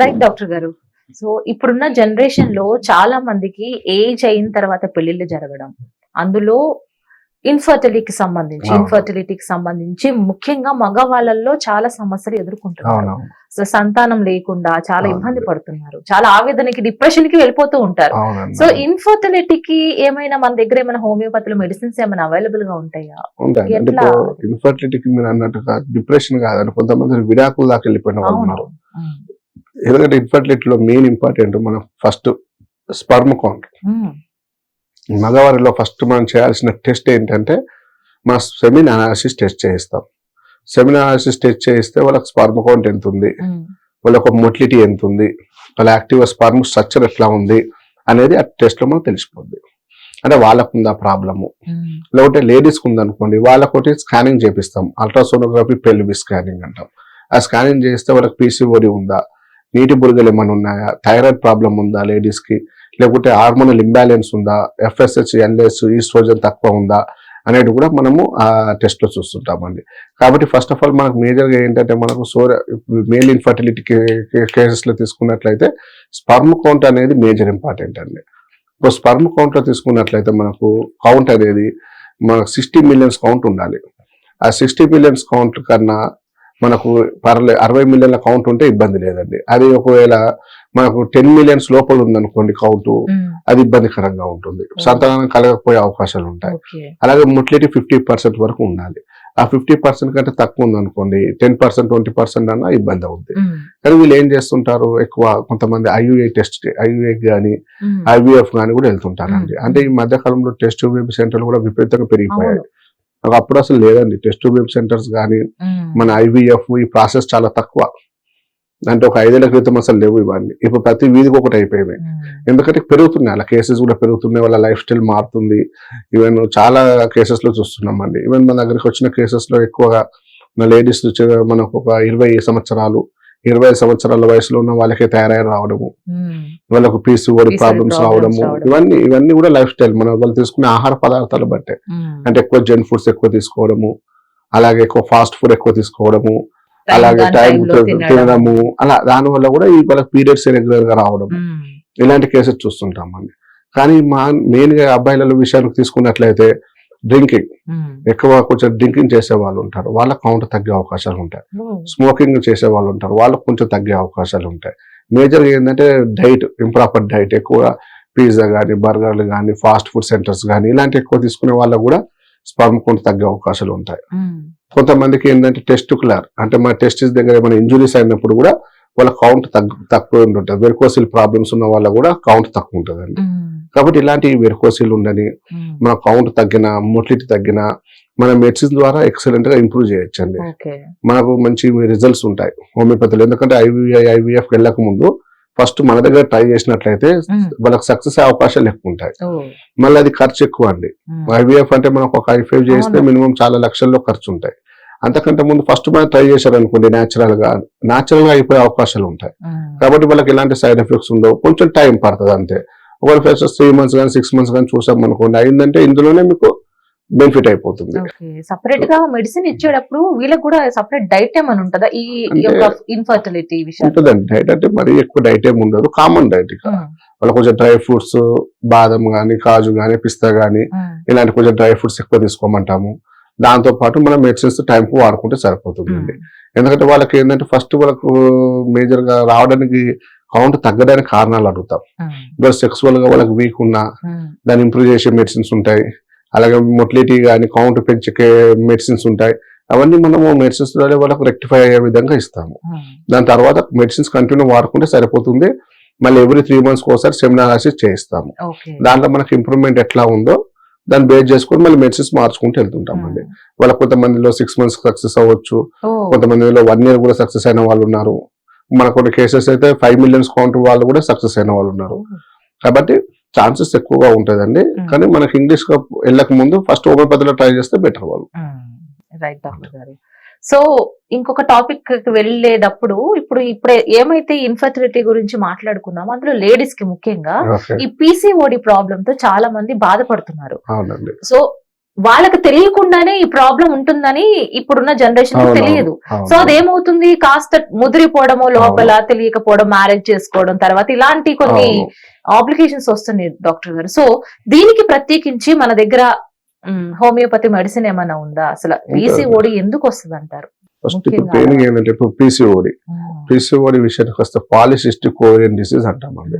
Right doctor గారు? So ఇప్పుడున్న జనరేషన్లో చాలా మందికి ఏజ్ అయిన తర్వాత పెళ్ళిళ్ళు జరగడం. అందులో ఇన్ఫర్టిలిటీకి సంబంధించి. ఇన్ఫర్టిలిటీకి సంబంధించి ముఖ్యంగా మగవాళ్ళల్లో చాలా సమస్యలు ఎదుర్కొంటున్నారు. అసలు సంతానం లేకుండా చాలా. ఇబ్బంది పడుతున్నారు. చాలా ఆవేదనకి డిప్రెషన్కి వెళ్ళిపోతూ ఉంటారు. సో ఇన్ఫర్టిలిటీకి ఏమైనా మన దగ్గర ఏమైనా హోమియోపతిలో మెడిసిన్స్ ఏమైనా అవైలబుల్గా ఉంటాయా? ఇన్ఫర్టిలిటీకి మీరు అన్నట్టుగా డిప్రెషన్ కాదండి కొంతమంది విడాకుల దాకా వెళ్ళిపోయిన వాళ్ళు ఎందుకంటే ఇన్ఫర్టిలిటీలో మెయిన్ ఇంపార్టెంట్ మనం ఫస్ట్ స్పర్మ్ కౌంట్. మగవారిలో ఫస్ట్ మనం చేయాల్సిన టెస్ట్ ఏంటంటే మన సెమిన్ అనాలిసిస్ టెస్ట్ చేయిస్తాం. సెమిన్ అనాలిసిస్ టెస్ట్ చేయిస్తే వాళ్ళకి స్పర్మ్ కౌంట్ ఎంత ఉంది? ఉమ్. వాళ్ళకి మొటిలిటీ ఎంత ఉంది? వాళ్ళ యాక్టివ్ స్పర్మ్ స్ట్రక్చర్ ఎట్లా ఉంది? అనేది ఆ టెస్ట్లో మనకు తెలిసిపోద్ది. అంటే వాళ్ళకు ఉందా ప్రాబ్లము ఉమ్. లేకపోతే లేడీస్కి ఉందనుకోండి వాళ్ళకొకటి స్కానింగ్ చేపిస్తాం. అల్ట్రాసోనోగ్రఫీ పెల్వి స్కానింగ్ అంటాం. ఆ స్కానింగ్ చేస్తే వాళ్ళకి పీసీఓడి ఉందా? నీటి బురుగలు ఏమైనా ఉన్నాయా? థైరాయిడ్ ప్రాబ్లం ఉందా లేడీస్కి? లేకుంటే లేకపోతే హార్మోనల్ ఇంబ్యాలెన్స్ ఉందా? ఎఫ్ఎస్హెచ్ ఎల్ఎస్ ఈస్ట్రోజన్ తక్కువ ఉందా? అనేది కూడా మనము ఆ టెస్ట్లో చూస్తుంటామండి. కాబట్టి ఫస్ట్ ఆఫ్ ఆల్ మనకు మేజర్గా ఏంటంటే మనకు సోర మేల్ ఇన్ఫర్టిలిటీ కేసెస్లో తీసుకున్నట్లయితే స్పర్మ్ కౌంట్ అనేది మేజర్ ఇంపార్టెంట్ అండి. ఇప్పుడు స్పర్మ్ కౌంట్లో తీసుకున్నట్లయితే మనకు కౌంట్ అనేది మనకు సిక్స్టీ మిలియన్స్ కౌంట్ ఉండాలి. ఆ సిక్స్టీ మిలియన్స్ కౌంట్ కన్నా మనకు పర్లే అరవై మిలియన్ల కౌంట్ ఉంటే ఇబ్బంది లేదండి అది ఒకవేళ మనకు టెన్ మిలియన్స్ లోపల ఉందనుకోండి కౌంట్. అది ఇబ్బందికరంగా ఉంటుంది సంతానం కలగకపోయే అవకాశాలు ఉంటాయి అలాగే మొటిలిటీ ఫిఫ్టీ పర్సెంట్ వరకు ఉండాలి ఆ ఫిఫ్టీ పర్సెంట్ కంటే తక్కువ ఉందనుకోండి టెన్ పర్సెంట్ ట్వంటీ పర్సెంట్ అన్న ఇబ్బంది అవుతుంది ఉమ్. కానీ వీళ్ళు ఏం చేస్తుంటారు ఎక్కువ కొంతమంది ఐయుఏ టెస్ట్ ఐయుఏ కానీ. ఐవీఎఫ్ కానీ కూడా వెళ్తుంటారండి. అంటే ఈ మధ్య కాలంలో టెస్ట్ బేబీ సెంటర్లు కూడా విపరీతంగా పెరిగిపోయాయి. నాకు అప్పుడు అసలు లేదండి. టెస్ట్ బేబీ సెంటర్స్ కానీ. మన ఐవీఎఫ్ ఈ ప్రాసెస్ చాలా తక్కువ. అంటే ఒక ఐదేళ్ళ క్రితం అసలు లేవు ఇవన్నీ. ఇప్పుడు ప్రతి వీధికి ఒకటి అయిపోయింది ఉమ్. ఎందుకంటే పెరుగుతున్నాయి. అలా కేసెస్ కూడా పెరుగుతున్నాయి. వాళ్ళ లైఫ్ స్టైల్ మారుతుంది. ఈవెన్ చాలా కేసెస్లో చూస్తున్నాం అండి ఈవెన్ మన దగ్గరికి వచ్చిన కేసెస్లో ఎక్కువగా మన లేడీస్ మనకు ఒక ఇరవై సంవత్సరాలు ఇరవై సంవత్సరాల వయసులో ఉన్న వాళ్ళకి థైరాయిడ్ రావడము. వాళ్ళకు పీసీఓడి PCOD ప్రాబ్లమ్స్ రావడము రావడం. ఇవన్నీ ఇవన్నీ కూడా లైఫ్ స్టైల్ మనం వాళ్ళు తీసుకునే ఆహార పదార్థాలు బట్టే. అంటే ఎక్కువ జంక్ ఫుడ్స్ ఎక్కువ తీసుకోవడము అలాగే ఎక్కువ ఫాస్ట్ ఫుడ్ ఎక్కువ తీసుకోవడము అలాగే టైం. తినడము అలా దాని వల్ల కూడా ఈ వాళ్ళకి పీరియడ్స్ రెగ్యులర్గా రావడం. ఇలాంటి కేసెస్ చూస్తుంటాం అండి కానీ మా మెయిన్గా అబ్బాయిల విషయానికి తీసుకున్నట్లయితే డ్రింకింగ్. ఎక్కువ కొంచెం డ్రింకింగ్ చేసే వాళ్ళు ఉంటారు. వాళ్ళ కౌంట్ తగ్గే అవకాశాలు ఉంటాయి. స్మోకింగ్ చేసే వాళ్ళు ఉంటారు. వాళ్ళకు కొంచెం తగ్గే అవకాశాలు ఉంటాయి. మేజర్ ఏంటంటే డైట్ ఇంప్రాపర్ డైట్. ఎక్కువ పిజ్జా కానీ బర్గర్లు కానీ ఫాస్ట్ ఫుడ్ సెంటర్స్ కానీ ఇలాంటి ఎక్కువ తీసుకునే వాళ్ళకు కూడా స్పర్మ్ కౌంట్ తగ్గే అవకాశాలు ఉంటాయి. కొంతమందికి ఏంటంటే టెస్టికులర్ అంటే మన టెస్టిస్ దగ్గర ఏమైనా ఇంజురీస్ అయినప్పుడు కూడా వాళ్ళ కౌంట్ తగ్గు తక్కువ ఉంటుంది వెరికోసిల్ ప్రాబ్లమ్స్ ఉన్న వాళ్ళ కూడా కౌంట్ తక్కువ ఉంటుందండి. కాబట్టి ఇలాంటి వెరికోసిల్ ఉండని. మన కౌంట్ తగ్గిన మొటిలిటీ తగ్గిన మన మెడిసిన్ ద్వారా ఎక్సలెంట్గా ఇంప్రూవ్ చేయొచ్చండి ఓకే మనకు మంచి రిజల్ట్స్ ఉంటాయి హోమియోపతిలో ఎందుకంటే ఐవీఐ ఐవీఎఫ్ వెళ్ళక ముందు ఫస్ట్ మన దగ్గర ట్రై చేసినట్లయితే. వాళ్ళకి సక్సెస్ అయ్యే అవకాశాలు ఎక్కువ ఉంటాయి. మళ్ళీ అది ఖర్చు ఎక్కువ అండి. ఐవీఎఫ్ అంటే మనకు ఒక ఐఫైవ్ చేస్తే. మినిమం చాలా లక్షల్లో ఖర్చు ఉంటాయి అంతకంటే ముందు ఫస్ట్ మనం ట్రై చేశారు అనుకోండి న్యాచురల్గా న్యాచురల్గా అయిపోయే అవకాశాలు ఉంటాయి. కాబట్టి వాళ్ళకి ఎలాంటి సైడ్ ఎఫెక్ట్స్ ఉండవు. కొంచెం టైం పడుతుంది అంతే. ఒకవేళ ఫస్ట్ త్రీ మంత్స్ కానీ సిక్స్ మంత్స్ కానీ చూసాం అనుకోండి అయిందంటే ఇందులోనే మీకు బెనిఫిట్ అయిపోతుంది. సపరేట్గా మెడిసిన్ ఇచ్చేటప్పుడు వీళ్ళకి కూడా సపరేట్ డైట్ ఏమైనా ఉంటుందా? ఈ ఇన్ఫర్టిలిటీ విషయం ఉంటుందండి. డైట్ అంటే మరీ ఎక్కువ డైట్ ఏమి ఉండదు. కామన్ డైట్ ఇక. వాళ్ళకి కొంచెం డ్రై ఫ్రూట్స్ బాదం కానీ కాజు కానీ పిస్తా కానీ ఇలాంటి కొంచెం డ్రై ఫ్రూట్స్ ఎక్కువ తీసుకోమంటాము. దాంతో పాటు మనం మెడిసిన్స్ టైంకు వాడుకుంటే సరిపోతుందండి. ఎందుకంటే వాళ్ళకి ఏంటంటే ఫస్ట్ వాళ్ళకు మేజర్గా రావడానికి కౌంట్ తగ్గడానికి కారణాలు అడుగుతాం. ఇప్పుడు సెక్సువల్గా వాళ్ళకి వీక్ ఉన్నా దాన్ని ఇంప్రూవ్ చేసే మెడిసిన్స్ ఉంటాయి. అలాగే మొటిలిటీ కానీ కౌంట్ పెంచే మెడిసిన్స్ ఉంటాయి. అవన్నీ మనము మెడిసిన్స్ వాళ్ళకు రెక్టిఫై అయ్యే విధంగా ఇస్తాము. దాని తర్వాత మెడిసిన్స్ కంటిన్యూ వాడుకుంటే సరిపోతుంది. మళ్ళీ ఎవ్రీ త్రీ మంత్స్ ఒకసారి సెమినారాసిస్ చేయిస్తాము. ఓకే. దాంట్లో మనకి ఇంప్రూవ్మెంట్ ఎట్లా ఉందో దాన్ని బేస్ చేసుకొని మళ్ళీ మెడిసిన్స్ మార్చుకుంటూ వెళ్తుంటామండి వాళ్ళ కొంతమందిలో సిక్స్ మంత్స్ సక్సెస్ అవ్వచ్చు కొంతమందిలో వన్ ఇయర్ కూడా సక్సెస్ అయిన వాళ్ళు ఉన్నారు. మన కొన్ని కేసెస్ అయితే ఫైవ్ మిలియన్స్ కౌంట్ వాళ్ళు కూడా సక్సెస్ అయిన వాళ్ళు ఉన్నారు. కాబట్టి ఛాన్సెస్ ఎక్కువగా ఉంటుందండి. కానీ మనకి ఇంగ్లీష్ వెళ్ళక ముందు ఫస్ట్ హోమియోపతిలో ట్రై చేస్తే బెటర్ వాళ్ళు. రైట్ డాక్టర్ గారు. సో ఇంకొక టాపిక్కి వెళ్ళేటప్పుడు ఇప్పుడు ఇప్పుడు ఏమైతే ఇన్ఫర్టిలిటీ గురించి మాట్లాడుకున్నామో అందులో లేడీస్కి ముఖ్యంగా ఈ పీసీఓడి ప్రాబ్లమ్తో చాలా మంది బాధపడుతున్నారు. సో వాళ్ళకి తెలియకుండానే ఈ ప్రాబ్లం ఉంటుందని ఇప్పుడున్న జనరేషన్ తెలియదు. సో అదేమవుతుంది? కాస్త ముదిరిపోవడము లోపల తెలియకపోవడం మ్యారేజ్ చేసుకోవడం తర్వాత ఇలాంటి కొన్ని. ఆబ్లికేషన్స్ వస్తున్నాయి డాక్టర్ గారు. సో దీనికి ప్రత్యేకించి మన దగ్గర హోమియోపతి మెడిసిన్ ఏమైనా ఉందా? అసలు పీసీఓడి ఎందుకు వస్తుంది అంటారు ఫస్ట్ ఇప్పుడు పెయిన్ ఏంటంటే ఇప్పుడు పీసీఓడి పీసీఓడి విషయానికి వస్తే పాలిసిస్టిక్ ఓరియన్ డిసీజ్ అంటామండి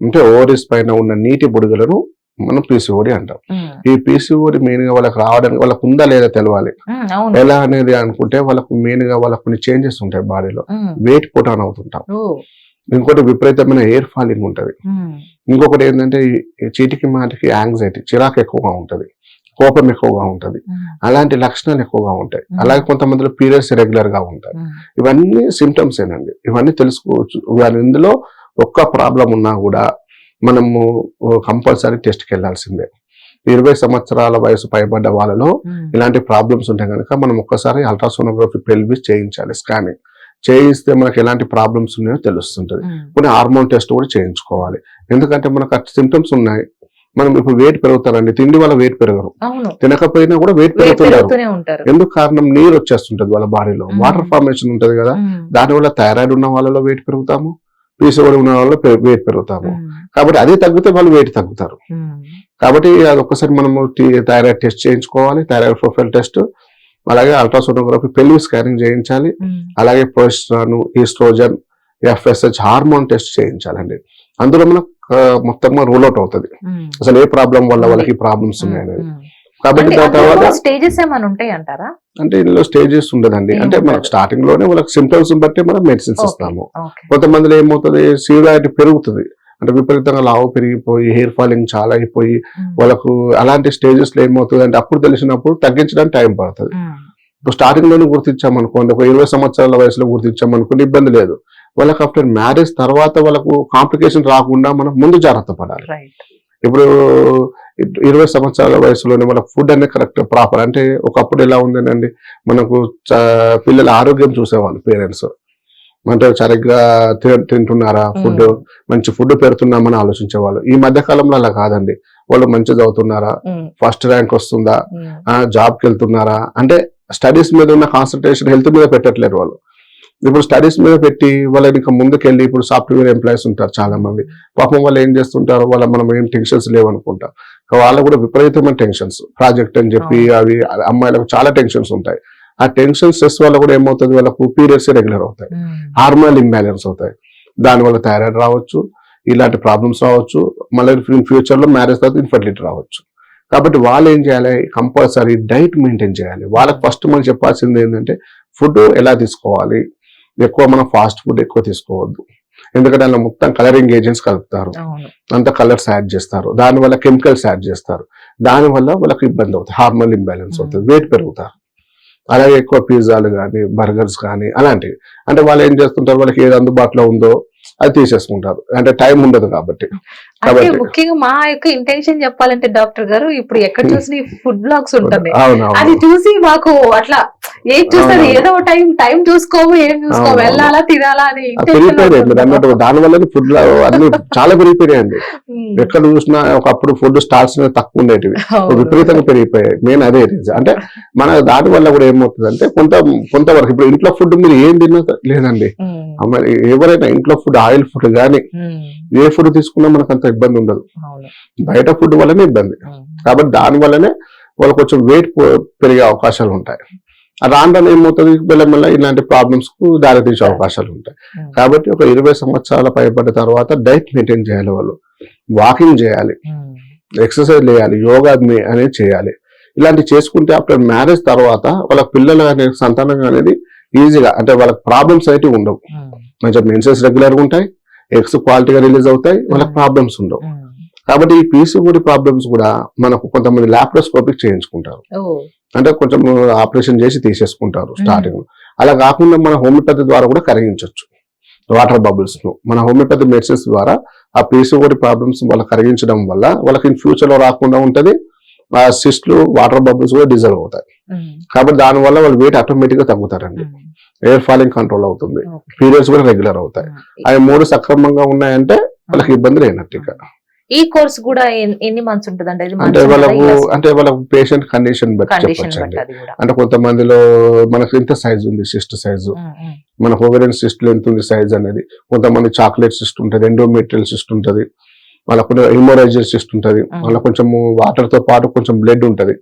అంటే ఓవరీస్ పైన ఉన్న నీటి బుడగలను మనం పీసీఓడి అంటాం. ఈ పీసీఓడి మెయిన్గా వాళ్ళకి రావడానికి వాళ్ళకు ఉందా లేదా తెలవాలి. ఎలా అనేది అనుకుంటే వాళ్ళకు మెయిన్గా వాళ్ళకు కొన్ని చేంజెస్ ఉంటాయి బాడీలో. వెయిట్ పుట్ ఆన్ అవుతుంటాం. ఇంకోటి విపరీతమైన ఎయిర్ ఫాలింగ్ ఉంటది. ఇంకొకటి ఏంటంటే చీటికి మాటికి యాంగ్జైటీ చిరాకు ఎక్కువగా ఉంటది. కోపం ఎక్కువగా ఉంటది. అలాంటి లక్షణాలు ఎక్కువగా ఉంటాయి. అలాగే కొంతమందిలో పీరియడ్స్ రెగ్యులర్గా ఉంటాయి. ఇవన్నీ సిమ్టమ్స్ ఏనండి. ఇవన్నీ తెలుసుకోవచ్చు. ఇవాళ ఇందులో ఒక్క ప్రాబ్లం ఉన్నా కూడా మనము కంపల్సరీ టెస్ట్కి వెళ్ళాల్సిందే. ఇరవై సంవత్సరాల వయసు పైబడ్డ వాళ్ళలో ఇలాంటి ప్రాబ్లమ్స్ ఉంటాయి కనుక మనం ఒక్కసారి అల్ట్రాసోనోగ్రఫీ పెల్విస్ చేయించాలి స్కానింగ్ చేయిస్తే మనకి ఎలాంటి ప్రాబ్లమ్స్ ఉన్నాయో తెలుస్తుంటది. కొన్ని హార్మోన్ టెస్ట్ కూడా చేయించుకోవాలి. ఎందుకంటే మనకు సిమ్టమ్స్ ఉన్నాయి. మనం ఇప్పుడు వెయిట్ పెరుగుతారండి తిండి వల్ల వెయిట్ పెరగరు. తినకపోయినా కూడా వెయిట్ పెరుగుతుంటారు ఎందుకు కారణం? నీరు వచ్చేస్తుంటది వాళ్ళ బాడీలో. వాటర్ ఫార్మేషన్ ఉంటది కదా. దానివల్ల థైరాయిడ్ ఉన్న వాళ్ళలో వెయిట్ పెరుగుతాము పీసీఓడి ఉన్న వాళ్ళలో వెయిట్ పెరుగుతాము. కాబట్టి అదే తగ్గితే వాళ్ళు వెయిట్ తగ్గుతారు. కాబట్టి అది ఒక్కసారి మనము థైరాయిడ్ టెస్ట్ చేయించుకోవాలి. థైరాయిడ్ ప్రొఫైల్ టెస్ట్ అలాగే అల్ట్రాసోనోగ్రఫీ పెళ్ళి స్కానింగ్ చేయించాలి. అలాగే progesterone estrogen FSH hormone test చేయించాలండి. అందులో మనకు ఆ, మొత్తంగా రూల్ అవుట్ అవుతుంది. అసలు ఏ ప్రాబ్లం వల్ల వాళ్ళకి ప్రాబ్లమ్స్ ఉన్నాయనేది. కాబట్టి అంటే దాని తర్వాత స్టేజెస్ ఏమైనా ఉంటాయి అంటారా అంటే ఇందులో స్టేజెస్ ఉండదండి. అంటే మనకు. స్టార్టింగ్లోనే వాళ్ళకి సిమ్టమ్స్ బట్టి మనం మెడిసిన్స్. ఇస్తాము. కొంతమందిలో ఏమవుతుంది? సివిలారిటీ పెరుగుతుంది. అంటే విపరీతంగా లావు పెరిగిపోయి హెయిర్ ఫాలింగ్ చాలా అయిపోయి వాళ్ళకు అలాంటి స్టేజెస్లో ఏమవుతుంది అంటే అప్పుడు తెలిసినప్పుడు తగ్గించడానికి టైం పడుతుంది. ఇప్పుడు స్టార్టింగ్లోనే గుర్తించామనుకోండి ఒక ఇరవై సంవత్సరాల వయసులో గుర్తించామనుకోండి ఇబ్బంది లేదు. వాళ్ళకి ఆఫ్టర్ మ్యారేజ్ తర్వాత వాళ్ళకు కాంప్లికేషన్ రాకుండా మనం ముందు జాగ్రత్త పడాలి. ఇప్పుడు ఇరవై సంవత్సరాల వయసులోనే మనకు ఫుడ్ అనేది కరెక్ట్ ప్రాపర్ అంటే ఒకప్పుడు ఎలా ఉందండి మనకు పిల్లల ఆరోగ్యం చూసేవాళ్ళు పేరెంట్స్ అంటే సరిగ్గా తింటున్నారా ఫుడ్ ఉమ్, మంచి ఫుడ్ పెడుతున్నామని ఆలోచించేవాళ్ళు. ఈ మధ్య కాలంలో అలా కాదండి. వాళ్ళు మంచి చదువుతున్నారా? ఫస్ట్ ర్యాంక్ వస్తుందా? ఉమ్, ఆ, జాబ్కి వెళ్తున్నారా? అంటే స్టడీస్ మీద ఉన్న కాన్సన్ట్రేషన్ హెల్త్ మీద పెట్టట్లేరు వాళ్ళు. ఇప్పుడు స్టడీస్ మీద పెట్టి వాళ్ళని ఇంకా ముందుకెళ్ళి ఇప్పుడు సాఫ్ట్వేర్ ఎంప్లాయీస్ ఉంటారు చాలా మంది పాపం వాళ్ళు ఏం చేస్తుంటారు వాళ్ళ మనం ఏం టెన్షన్స్ లేవనుకుంటాం. వాళ్ళకు కూడా విపరీతమైన టెన్షన్స్ ప్రాజెక్ట్ అని చెప్పి అవి అమ్మాయిలకు చాలా టెన్షన్స్ ఉంటాయి. ఆ టెన్షన్ స్ట్రెస్ వల్ల కూడా ఏమవుతుంది? వాళ్ళకు పీరియడ్స్ రెగ్యులర్ అవుతాయి. హార్మోనల్ ఇంబ్యాలెన్స్ అవుతాయి. దానివల్ల థైరాయిడ్ రావచ్చు ఇలాంటి ప్రాబ్లమ్స్ రావచ్చు మళ్ళీ ఫ్యూచర్లో మ్యారేజ్ తర్వాత ఇన్ఫర్టిలిటీ రావచ్చు. కాబట్టి వాళ్ళు ఏం చేయాలి? కంపల్సరీ డైట్ మెయింటైన్ చేయాలి. వాళ్ళకి ఫస్ట్ మనం చెప్పాల్సింది ఏంటంటే ఫుడ్ ఎలా తీసుకోవాలి? ఎక్కువ మనం ఫాస్ట్ ఫుడ్ ఎక్కువ తీసుకోవద్దు. ఎందుకంటే అందులో మొత్తం కలరింగ్ ఏజెంట్స్ కలుపుతారు. అంత కలర్స్ యాడ్ చేస్తారు. దానివల్ల కెమికల్స్ యాడ్ చేస్తారు. దానివల్ల వాళ్ళకి ఇబ్బంది అవుతుంది. Hormone imbalance. అవుతుంది. వెయిట్ పెరుగుతారు. అలాగే ఎక్కువ పిజ్జాలు కానీ బర్గర్స్ కానీ అలాంటివి. అంటే వాళ్ళు ఏం చేస్తుంటారు? వాళ్ళకి ఏది అందుబాటులో ఉందో అది తీసేసుకుంటారు. అంటే టైం ఉండదు కాబట్టి. అంటే ముఖ్యంగా మా యొక్క ఇంటెన్షన్ చెప్పాలంటే డాక్టర్ గారు ఇప్పుడు ఎక్కడ చూసిన ఫుడ్ బ్లాగ్స్ ఉంటుంది అది చూసి మాకు అట్లా ఏం చూస్తుంది అవునవును. ఏదో టైం టైం చూసుకోము ఏం చూసుకోము. వెళ్ళాలా తినాలా అని అన్నట్టు దాని వల్ల ఫుడ్ అన్ని చాలా పెరిగిపోయాయండి ఎక్కడ చూసినా ఒకప్పుడు ఫుడ్ స్టాల్స్ తక్కువ ఉండేటివి. విపరీతంగా పెరిగిపోయాయి. మెయిన్ అదే అంటే మన దాని వల్ల కూడా ఏమవుతుంది అంటే కొంత కొంతవరకు ఇప్పుడు ఇంట్లో ఫుడ్ మీరు ఏం తిన్నా లేదండి. ఎవరైనా ఇంట్లో ఫుడ్ ఆయిల్ ఫుడ్ కానీ ఏ ఫుడ్ తీసుకున్నా మనకు అంత ఇబ్బంది ఉండదు. బయట ఫుడ్ వల్లనే ఇబ్బంది. కాబట్టి దాని వల్లనే వాళ్ళు కొంచెం వెయిట్ పెరిగే అవకాశాలు ఉంటాయి. రాను ఏమవుతుంది? మెల్లమెల్ల ఇలాంటి ప్రాబ్లమ్స్కు దారితీసే అవకాశాలు ఉంటాయి. కాబట్టి ఒక ఇరవై సంవత్సరాల పైబడ్డ తర్వాత డైట్ మెయింటైన్ చేయాలి వాళ్ళు. వాకింగ్ చేయాలి. ఎక్సర్సైజ్ చేయాలి. యోగా అనేది చేయాలి. ఇలాంటి చేసుకుంటే ఆఫ్టర్ మ్యారేజ్ తర్వాత వాళ్ళ పిల్లలు అనే సంతానం అనేది ఈజీగా అంటే వాళ్ళకి ప్రాబ్లమ్స్ అయితే ఉండవు. మంచిగా మెన్సెస్ రెగ్యులర్గా ఉంటాయి. ఎగ్స్ క్వాలిటీగా రిలీజ్ అవుతాయి వాళ్ళకి Mm. ప్రాబ్లమ్స్ ఉండవు. ఉమ్. కాబట్టి ఈ పీసీఓడి ప్రాబ్లమ్స్ కూడా మనకు కొంతమంది లాప్రోస్కోపిక్ చేయించుకుంటారు. ఓ, అంటే కొంచెం ఆపరేషన్ చేసి తీసేసుకుంటారు స్టార్టింగ్ అలా కాకుండా మన హోమియోపతి ద్వారా కూడా కరిగించవచ్చు వాటర్ బబుల్స్ను. మన హోమియోపతి మెడిసిన్స్ ద్వారా ఆ పీసీఓడి ప్రాబ్లమ్స్ వాళ్ళకి కరిగించడం వల్ల వాళ్ళకి ఇన్ ఫ్యూచర్లో రాకుండా ఉంటది. ఆ సిస్ట్లు వాటర్ బబుల్స్ కూడా డిజల్వ్ అవుతాయి. ఉమ్, కాబట్టి దాని వల్ల వాళ్ళు వెయిట్ ఆటోమేటిక్గా తగ్గుతారండి. ఎయిర్ ఫాలింగ్ కంట్రోల్ అవుతుంది. పీరియడ్స్ కూడా రెగ్యులర్ అవుతాయి. అవి మూడు సక్రమంగా ఉన్నాయంటే వాళ్ళకి ఇబ్బంది లేనట్టు ఇక. ఈ కోర్స్ కూడా ఎన్- ఎన్ని మంత్స్ ఉంటదండి? ఇది అంటే వాళ్ళకు అంటే వాళ్ళకు పేషెంట్ కండిషన్ బట్టి కండిషన్ చెప్పొచ్చు అండి బట్టి అది కూడా. అంటే కొంతమందిలో మనకు ఎంత సైజ్ ఉంది సిస్ట్ సైజు ఉమ్, ఉమ్, మన ఓవెరియన్ సిస్ట్ ఎంత ఉంది సైజ్ అనేది. కొంతమంది చాక్లెట్ సిస్ట్ ఉంటుంది ఎండోమెట్రియల్ సిస్ట్ ఉంటుంది. వాళ్ళకు ఇమోరైజర్ సిస్ట్ ఉంటుంది. Mm. వాళ్ళ కొంచెం వాటర్తో పాటు కొంచెం బ్లడ్ ఉంటది.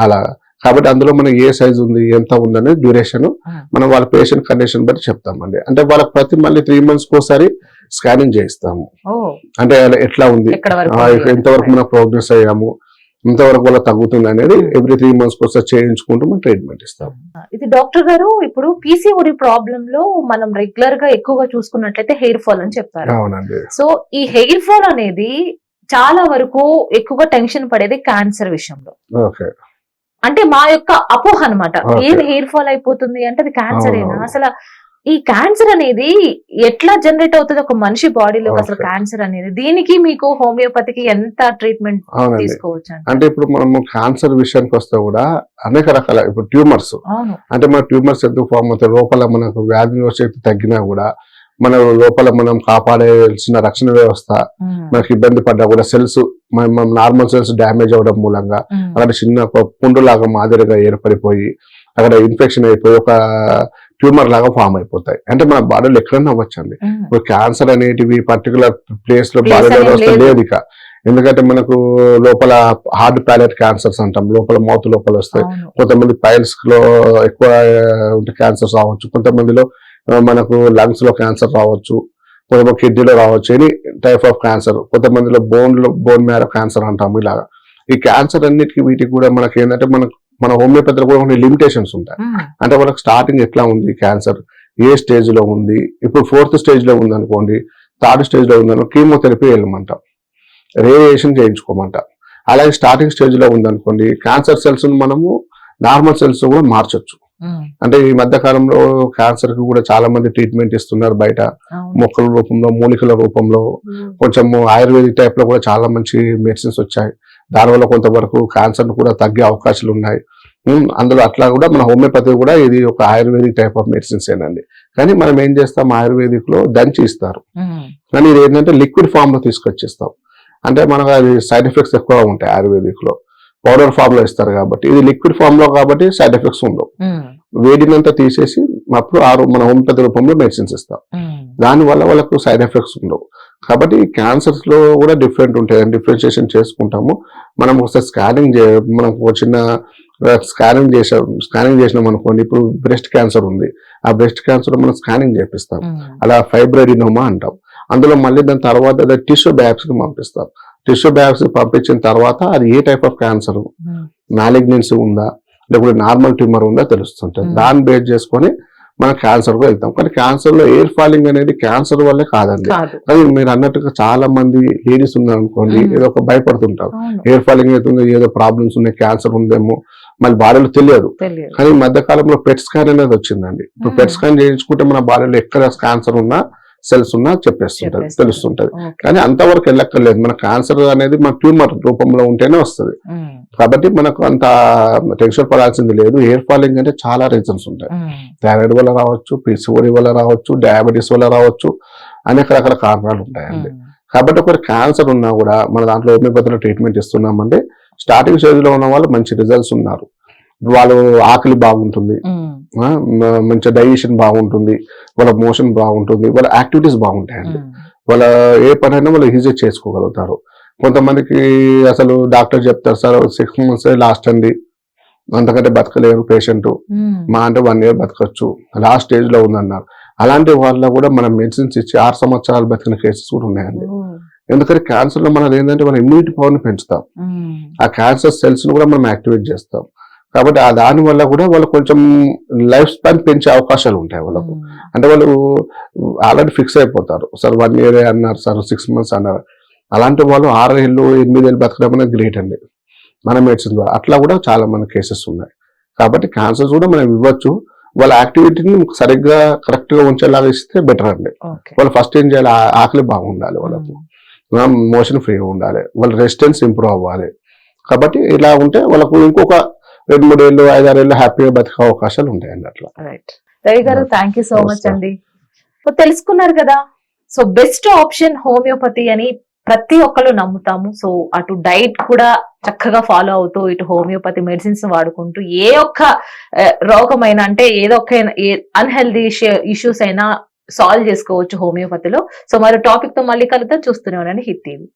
అలా కాబట్టి అందులో మనం ఏ సైజ్ ఉంది ఎంత ఉందనే డ్యూరేషన్. మనం వాళ్ళ పేషెంట్ కండిషన్ బట్టి చెప్తామండి. అంటే వాళ్ళకి ప్రతి మళ్ళీ త్రీ మంత్స్ ఒకసారి స్కానింగ్ చేయిస్తాము. అంటే ఎట్లా ఉంది? ఎంతవరకు మనం ప్రోగ్రెస్ అయ్యాము? ఎంతవరకు వాళ్ళ తగ్గుతుంది అనేది. ఎవ్రీ త్రీ మంత్స్ ఒకసారి చేయించుకుంటూ మనం ట్రీట్మెంట్ ఇస్తాం ఇది డాక్టర్ గారు ఇప్పుడు పీసీఓడి ప్రాబ్లం లో మనం రెగ్యులర్గా ఎక్కువగా చూసుకున్నట్లయితే హెయిర్ ఫాల్ అని చెప్పారు అవునండి. సో ఈ హెయిర్ ఫాల్ అనేది చాలా వరకు ఎక్కువగా టెన్షన్ పడేది క్యాన్సర్ విషయంలో. ఓకే. అంటే మా యొక్క అపోహ అనమాట. ఏది హెయిర్ ఫాల్ అయిపోతుంది అంటే అది క్యాన్సర్ ఏనా. అసలు ఈ క్యాన్సర్ అనేది ఎట్లా జనరేట్ అవుతుంది? ఒక మనిషి బాడీలో అసలు. క్యాన్సర్ అనేది? దీనికి మీకు హోమియోపతికి ఎంత ట్రీట్మెంట్ తీసుకోవచ్చు అంటే ఇప్పుడు మనము క్యాన్సర్ విషయానికి వస్తే కూడా అనేక రకాల ఇప్పుడు ట్యూమర్స్ అంటే మన ట్యూమర్స్ ఎందుకు ఫామ్ అవుతాయి? లోపల మనకు వ్యాధి శక్తి తగ్గినా కూడా మన లోపల మనం కాపాడాల్సిన రక్షణ వ్యవస్థ మనకి ఇబ్బంది పడ్డా కూడా సెల్స్ నార్మల్ సెల్స్ డ్యామేజ్ అవ్వడం మూలంగా అక్కడ చిన్న పుండు లాగా మాదిరిగా ఏర్పడిపోయి అక్కడ ఇన్ఫెక్షన్ అయిపోయి ఒక ట్యూమర్ లాగా ఫామ్ అయిపోతాయి. అంటే మన బాడీలో ఎక్కడన్నా అవ్వచ్చండి. ఇప్పుడు క్యాన్సర్ అనేటివి పర్టికులర్ ప్లేస్లో బాడీలో లేదు. ఇక. ఎందుకంటే మనకు లోపల హార్డ్ ప్యాలెట్ క్యాన్సర్స్ అంటాం. లోపల మౌత్ లోపల వస్తాయి కొంతమంది పైల్స్లో ఎక్కువ ఉంటే క్యాన్సర్స్ రావచ్చు. కొంతమందిలో మనకు లంగ్స్లో క్యాన్సర్ రావచ్చు. కొంతమంది కిడ్నీలో రావచ్చు. ఎనీ టైప్ ఆఫ్ క్యాన్సర్ కొంతమందిలో బోన్లో బోన్ మ్యారో క్యాన్సర్ అంటాము ఇలాగా. ఈ క్యాన్సర్ అన్నిటికీ వీటికి కూడా మనకి ఏంటంటే మనకు మన హోమియోపతిలో కూడా కొన్ని లిమిటేషన్స్ ఉంటాయి. అంటే వాళ్ళకి స్టార్టింగ్ ఎట్లా ఉంది క్యాన్సర్ ఏ స్టేజ్లో ఉంది? ఇప్పుడు ఫోర్త్ స్టేజ్లో ఉంది అనుకోండి థర్డ్ స్టేజ్లో ఉందను కీమోథెరపీ వెళ్ళమంటాం. రేడియేషన్ చేయించుకోమంటాం. అలాగే స్టార్టింగ్ స్టేజ్లో ఉందనుకోండి క్యాన్సర్ సెల్స్ మనము నార్మల్ సెల్స్ కూడా మార్చొచ్చు. అంటే ఈ మధ్య కాలంలో క్యాన్సర్కి కూడా చాలా మంది ట్రీట్మెంట్ ఇస్తున్నారు బయట. మొక్కల రూపంలో మూలికల రూపంలో. కొంచెం ఆయుర్వేదిక్ టైప్లో కూడా చాలా మంచి మెడిసిన్స్ వచ్చాయి. దానివల్ల కొంతవరకు క్యాన్సర్ కూడా తగ్గే అవకాశాలు ఉన్నాయి. అందులో అట్లా కూడా మన హోమియోపతి కూడా ఇది ఒక ఆయుర్వేదిక్ టైప్ ఆఫ్ మెడిసిన్స్ ఏనండి. కానీ మనం ఏం చేస్తాం? ఆయుర్వేదిక్లో దంచి ఇస్తారు. కానీ ఇది ఏంటంటే లిక్విడ్ ఫామ్లో తీసుకొచ్చిస్తాం. అంటే మనకు అది సైడ్ ఎఫెక్ట్స్ ఎక్కువ ఉంటాయి ఆయుర్వేదిక్లో పౌడర్ ఫామ్లో ఇస్తారు కాబట్టి ఇది లిక్విడ్ ఫామ్లో కాబట్టి సైడ్ ఎఫెక్ట్స్ ఉండవు. వేడినంతా తీసేసి అప్పుడు ఆరు మన హోమియోపతి రూపంలో మెడిసిన్స్ ఇస్తాం. దాని వల్ల వాళ్ళకు సైడ్ ఎఫెక్ట్స్ ఉండవు. కాబట్టి క్యాన్సర్స్లో కూడా డిఫరెంట్ ఉంటాయి. డిఫరెన్షియేషన్ చేసుకుంటాము. మనం ఒకసారి స్కానింగ్ చే మనం ఒక చిన్న స్కానింగ్ చేసాం స్కానింగ్ చేసినాం అనుకోండి. ఇప్పుడు బ్రెస్ట్ క్యాన్సర్ ఉంది. ఆ బ్రెస్ట్ క్యాన్సర్ మనం స్కానింగ్ చేపిస్తాం. అలా ఫైబ్రైడినోమా అంటాం. అందులో మళ్ళీ దాని తర్వాత టిష్యూ కి పంపిస్తాం. టిష్యూ కి పంపించిన తర్వాత అది ఏ టైప్ ఆఫ్ క్యాన్సర్? మ్యాలిగ్నెన్సీ ఉందా? లేకపోతే నార్మల్ ట్యూమర్ ఉందా తెలుస్తుంటుంది. దాన్ని బేస్ చేసుకొని మనం క్యాన్సర్కు వెళ్తాం. కానీ క్యాన్సర్లో ఎయిర్ ఫాలింగ్ అనేది క్యాన్సర్ వల్లే కాదండి. కాదు. కానీ మీరు అన్నట్టుగా చాలా మంది లేడీస్ ఉన్నారు అనుకోండి. ఏదో ఒక భయపడుతుంటారు. ఎయిర్ ఫాలింగ్ అవుతుంది ఏదో ప్రాబ్లమ్స్ ఉన్నాయి క్యాన్సర్ ఉందేమో మళ్ళీ బాడీలో తెలియదు. కానీ మధ్య కాలంలో పెట్ స్కాన్ అనేది వచ్చిందండి. ఇప్పుడు. పెట్ స్కాన్ చేయించుకుంటే మన బాడీలో ఎక్కడ క్యాన్సర్ ఉన్నా సెల్స్ ఉన్నా చెప్పేస్తుంటది. తెలుస్తుంటది. కానీ అంతవరకు వెళ్ళక్కర్లేదు మన క్యాన్సర్ అనేది మన ట్యూమర్ రూపంలో ఉంటేనే వస్తుంది. కాబట్టి మనకు అంత టెన్షన్ పడాల్సింది లేదు. ఎయిర్ ఫాలింగ్ అంటే చాలా రీజన్స్ ఉంటాయి. థైరాయిడ్ వల్ల రావచ్చు పిసిఓడి వల్ల రావచ్చు డయాబెటీస్ వల్ల రావచ్చు అనేక రకాల కారణాలు ఉంటాయండి. కాబట్టి ఒకరు క్యాన్సర్ ఉన్నా కూడా మన దాంట్లో హోమియోపతిలో ట్రీట్మెంట్ ఇస్తున్నామంటే స్టార్టింగ్ స్టేజ్లో ఉన్న వాళ్ళు మంచి రిజల్ట్స్ ఉన్నారు. వాళ్ళు ఆకలి బాగుంటుంది. మంచి డైజెషన్ బాగుంటుంది వాళ్ళ మోషన్ బాగుంటుంది వాళ్ళ యాక్టివిటీస్ బాగుంటాయండి. వాళ్ళ ఏ పనైనా వాళ్ళు ఈజీ చేసుకోగలుగుతారు. కొంతమందికి అసలు డాక్టర్ చెప్తారు సార్ సిక్స్ మంత్స్ లాస్ట్ అండి. అంతకంటే బతకలేరు పేషెంట్ మా అంటే వన్ ఇయర్ బతకచ్చు. లాస్ట్ స్టేజ్లో ఉందన్నారు. అలాంటి వాళ్ళ కూడా మనం మెడిసిన్స్ ఇచ్చి ఆరు సంవత్సరాలు బతికిన కేసెస్ కూడా ఉన్నాయండి. ఎందుకంటే క్యాన్సర్లో మనది ఏంటంటే మన ఇమ్యూనిటీ పవర్ని పెంచుతాం. ఆ క్యాన్సర్ సెల్స్ని కూడా మనం యాక్టివేట్ చేస్తాం. కాబట్టి ఆ దాని వల్ల కూడా వాళ్ళు కొంచెం లైఫ్ స్పాన్ పెంచే అవకాశాలు ఉంటాయి వాళ్ళకు. అంటే వాళ్ళు ఆల్రెడీ ఫిక్స్ అయిపోతారు. సార్ వన్ ఇయర్ అన్నారు సార్ సిక్స్ మంత్స్ అన్నారు. అలాంటి వాళ్ళు ఆరు ఏళ్ళు ఎనిమిది ఏళ్ళు బతకడం అనేది గ్రేట్ అండి. మన మెడిసిన్ ద్వారా. అట్లా కూడా చాలా మన కేసెస్ ఉన్నాయి. కాబట్టి క్యాన్సర్స్ కూడా మనం ఇవ్వచ్చు. వాళ్ళ యాక్టివిటీని సరిగ్గా కరెక్ట్గా ఉంచేలాగా ఇస్తే బెటర్ అండి. వాళ్ళు ఫస్ట్ ఏం చేయాలి? ఆకలి బాగుండాలి వాళ్ళకు. మోషన్ ఫ్రీగా ఉండాలి. వాళ్ళ రెసిస్టెన్స్ ఇంప్రూవ్ అవ్వాలి. కాబట్టి ఇలా ఉంటే వాళ్ళకు ఇంకొక రెండు మూడు ఏళ్ళు ఐదారు ఏళ్ళు హ్యాపీగా బతికే అవకాశాలు ఉంటాయండి అట్లా. రైట్ రవి గారు థ్యాంక్ యూ సో మచ్. అండి. తెలుసుకున్నారు కదా సో బెస్ట్ ఆప్షన్ హోమియోపతి అని ప్రతి ఒక్కరు నమ్ముతాము. సో అటు డైట్ కూడా చక్కగా ఫాలో అవుతూ ఇటు హోమియోపతి మెడిసిన్స్ వాడుకుంటూ ఏ ఒక్క రోగమైనా అంటే ఏదో ఒక అన్హెల్దీ ఇష్యూస్ అయినా సాల్వ్ చేసుకోవచ్చు హోమియోపతిలో సో మరో టాపిక్తో మళ్ళీ కలుద్దాం. చూస్తూనే ఉండండి హిట్ టీవీ.